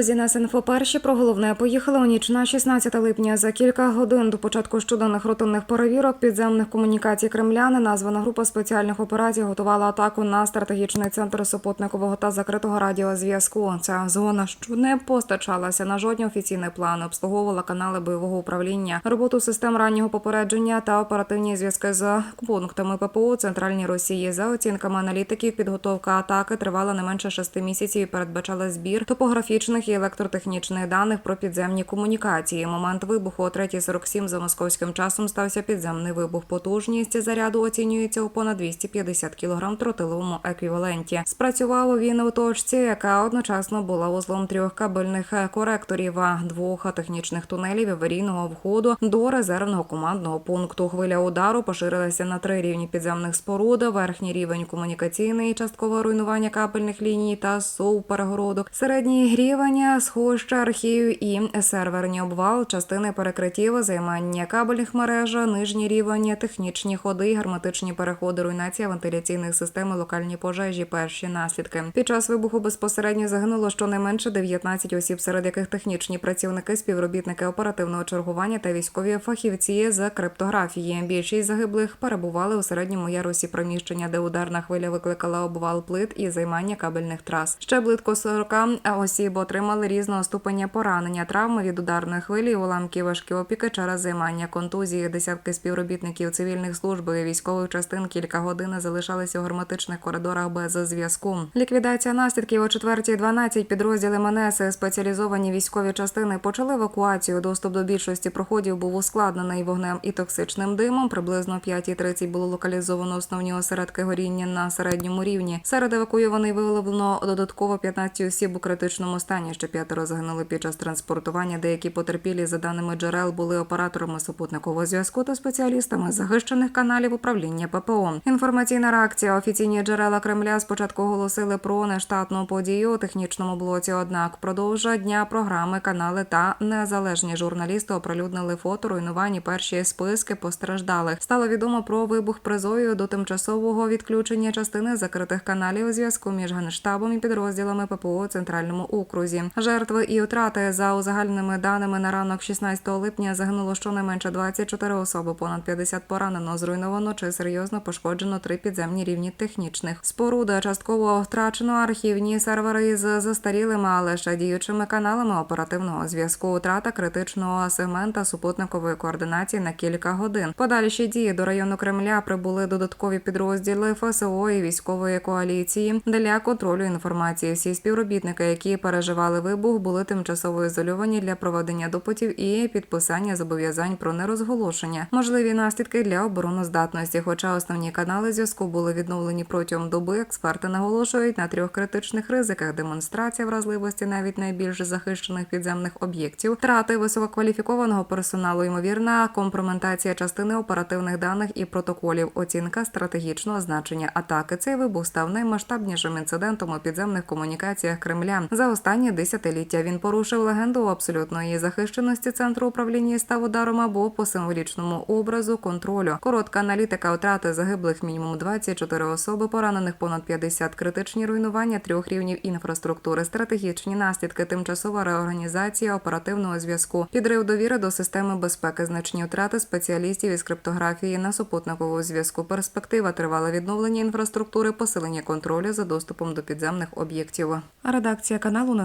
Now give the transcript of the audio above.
друзі, нас інфоперші про головне поїхали у ніч на 16 липня. За кілька годин до початку щоденних рутинних перевірок підземних комунікацій Кремляни названа група спеціальних операцій готувала атаку на стратегічний центр супутникового та закритого радіозв'язку. Ця зона, що не постачалася на жодні офіційні плани, обслуговувала канали бойового управління, роботу систем раннього попередження та оперативні зв'язки з пунктами ППО центральній Росії. За оцінками аналітиків, підготовка атаки тривала не менше шести місяців і передбачала збір топографічних і електротехнічних даних про підземні комунікації. Момент вибуху о 3.47 за московським часом стався підземний вибух. Потужність заряду оцінюється у понад 250 кг тротиловому еквіваленті. Спрацював він у точці, яка одночасно була узлом трьох кабельних коректорів, двох технічних тунелів аварійного входу до резервного командного пункту. Хвиля удару поширилася на три рівні підземних споруд. Верхній рівень комунікаційний, часткове руйнування кабельних ліній та сув перегородок. Середній рівень сховища архівів і серверні обвал, частини перекриттів, займання кабельних мереж, нижній рівень, технічні ходи, герметичні переходи, руйнація вентиляційних систем, локальні пожежі. Перші наслідки під час вибуху безпосередньо загинуло щонайменше 19 осіб, серед яких технічні працівники, співробітники оперативного чергування та військові фахівці з криптографії. Більшість загиблих перебували у середньому ярусі приміщення, де ударна хвиля викликала обвал плит і займання кабельних трас. Ще близько 40 осіб отримали різного ступеня поранення, травми від ударної хвилі, уламки важкі опіки через займання контузії. Десятки співробітників цивільних служб і військових частин кілька годин залишалися у герметичних коридорах без зв'язку. Ліквідація наслідків о 4.12 підрозділи МНС спеціалізовані військові частини почали евакуацію. Доступ до більшості проходів був ускладнений вогнем і токсичним димом. Приблизно о 5.30 було локалізовано основні осередки горіння на середньому рівні. Серед евакуйованих виявлено додатково 15 осіб у критичному стані. Ще п'ятеро загинули під час транспортування. Деякі потерпілі, за даними джерел, були операторами супутникового зв'язку та спеціалістами захищених каналів управління ППО. Інформаційна реакція. Офіційні джерела Кремля спочатку оголосили про нештатну подію у технічному блоці. Однак впродовж дня програми канали та незалежні журналісти оприлюднили фото руйнувань перші списки постраждалих. Стало відомо про вибух призою до тимчасового відключення частини закритих каналів у зв'язку між генштабом і підрозділами ППО у центральному окрузі. Жертви і втрати за узагальненими даними на ранок 16 липня загинуло щонайменше 24 особи, понад 50 поранено, зруйновано чи серйозно пошкоджено три підземні рівні технічних споруда. Частково втрачено архівні сервери з застарілими, але ще діючими каналами оперативного зв'язку. Втрата критичного сегмента супутникової координації на кілька годин. Подальші дії до району Кремля прибули додаткові підрозділи ФСО і військової коаліції для контролю інформації. Всі співробітники, які переживали вибух, були тимчасово ізольовані для проведення допитів і підписання зобов'язань про нерозголошення. Можливі наслідки для обороноздатності. Хоча основні канали зв'язку були відновлені протягом доби, експерти наголошують на трьох критичних ризиках: демонстрація вразливості навіть найбільш захищених підземних об'єктів, втрати висококваліфікованого персоналу, ймовірна компроментація частини оперативних даних і протоколів, оцінка стратегічного значення атаки. Цей вибух став наймасштабнішим інцидентом у підземних комунікаціях Кремля за останні десятиліття. Він порушив легенду абсолютної захищеності центру управління і став ударом або по символічному образу контролю. Коротка аналітика втрати загиблих мінімум 24 особи, поранених понад 50, критичні руйнування трьох рівнів інфраструктури, стратегічні наслідки, тимчасова реорганізація оперативного зв'язку, підрив довіри до системи безпеки, значні втрати спеціалістів із криптографії на супутниковому зв'язку. Перспектива тривале відновлення інфраструктури, посилення контролю за доступом до підземних об'єктів. Редакція каналу не